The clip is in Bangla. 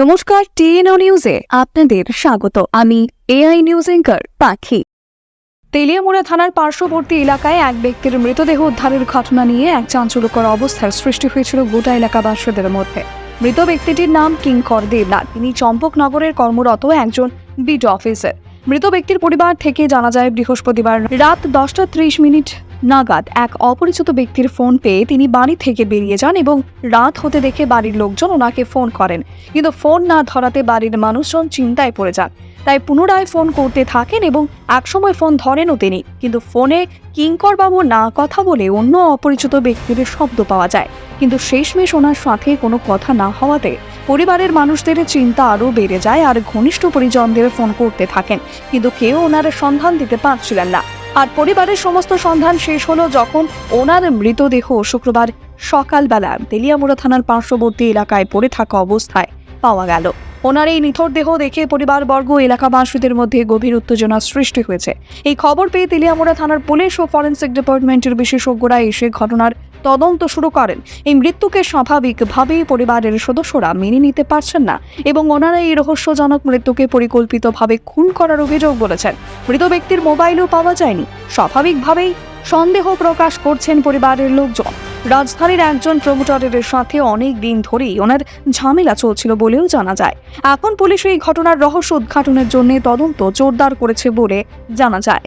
নমস্কার টিএনও নিউজে আপনাদের স্বাগত। আমি এআই নিউজ এঙ্কার পাখি। তেলিয়ামুড়া থানার পার্শ্ববর্তী এলাকায় এক ব্যক্তির মৃতদেহ উদ্ধারের ঘটনা নিয়ে এক চাঞ্চল্যকর অবস্থার সৃষ্টি হয়েছিল গোটা এলাকাবাসীদের মধ্যে। মৃত ব্যক্তিটির নাম কিঙ্কর দেবনাথ। তিনি চম্পকনগরের কর্মরত একজন বিট অফিসার। মৃত ব্যক্তির পরিবার থেকে জানা যায়, বৃহস্পতিবার রাত দশটা ত্রিশ মিনিট নাগাদ এক অপরিচিত ব্যক্তির ফোন পেয়ে তিনি বাড়ি থেকে বেরিয়ে যান এবং রাত হতে দেখে বাড়ির লোকজন ওনাকে ফোন করেন। কিন্তু ফোন না ধরাতে বাড়ির মানুষজন চিন্তায় পড়ে যান। তাই পুনরায় ফোন করতে থাকেন এবং একসময় ফোন ধরেনও তিনি। কিন্তু ফোনে কিঙ্কর বাবু না কথা বলে অন্য অপরিচিত ব্যক্তির শব্দ পাওয়া যায়। কিন্তু শেষমেশ ওনার সাথে কোনো কথা না হওয়াতে পরিবারের মানুষদের চিন্তা আরও বেড়ে যায় আর ঘনিষ্ঠ পরিজনদের ফোন করতে থাকেন। কিন্তু কেউ ওনার সন্ধান দিতে পারছিলেন না। আর পরিবারের সমস্ত সন্ধান শেষ হলো যখন ওনার মৃতদেহ শুক্রবার সকালবেলা তেলিয়ামুড়া থানার পার্শ্ববর্তী এলাকায় পড়ে থাকা অবস্থায় পাওয়া গেল। ওনার এই নিথর দেহ দেখে পরিবারবর্গ এলাকাবাসীদের মধ্যে গভীর উত্তেজনা সৃষ্টি হয়েছে। এই খবর পেয়ে তেলিয়ামুড়া থানার পুলিশ ও ফরেন্সিক ডিপার্টমেন্টের বিশেষজ্ঞরা এসে ঘটনার তদন্ত শুরু করেন। এই মৃত্যুকে স্বাভাবিকভাবেই পরিবারের সদস্যরা মেনে নিতে পারছেন না এবং ওনারা এই রহস্যজনক মৃত্যুকে পরিকল্পিতভাবে খুন করার অভিযোগ বলেছেন। মৃত ব্যক্তির মোবাইলও পাওয়া যায়নি। স্বাভাবিকভাবেই সন্দেহ প্রকাশ করছেন পরিবারের লোকজন। রাজধানীর একজন প্রমোটারের সাথে অনেক দিন ধরেই ওনার ঝামেলা চলছিল বলেও জানা যায়। এখন পুলিশ এই ঘটনার রহস্য উদ্ঘাটনের জন্য তদন্ত জোরদার করেছে বলে জানা যায়।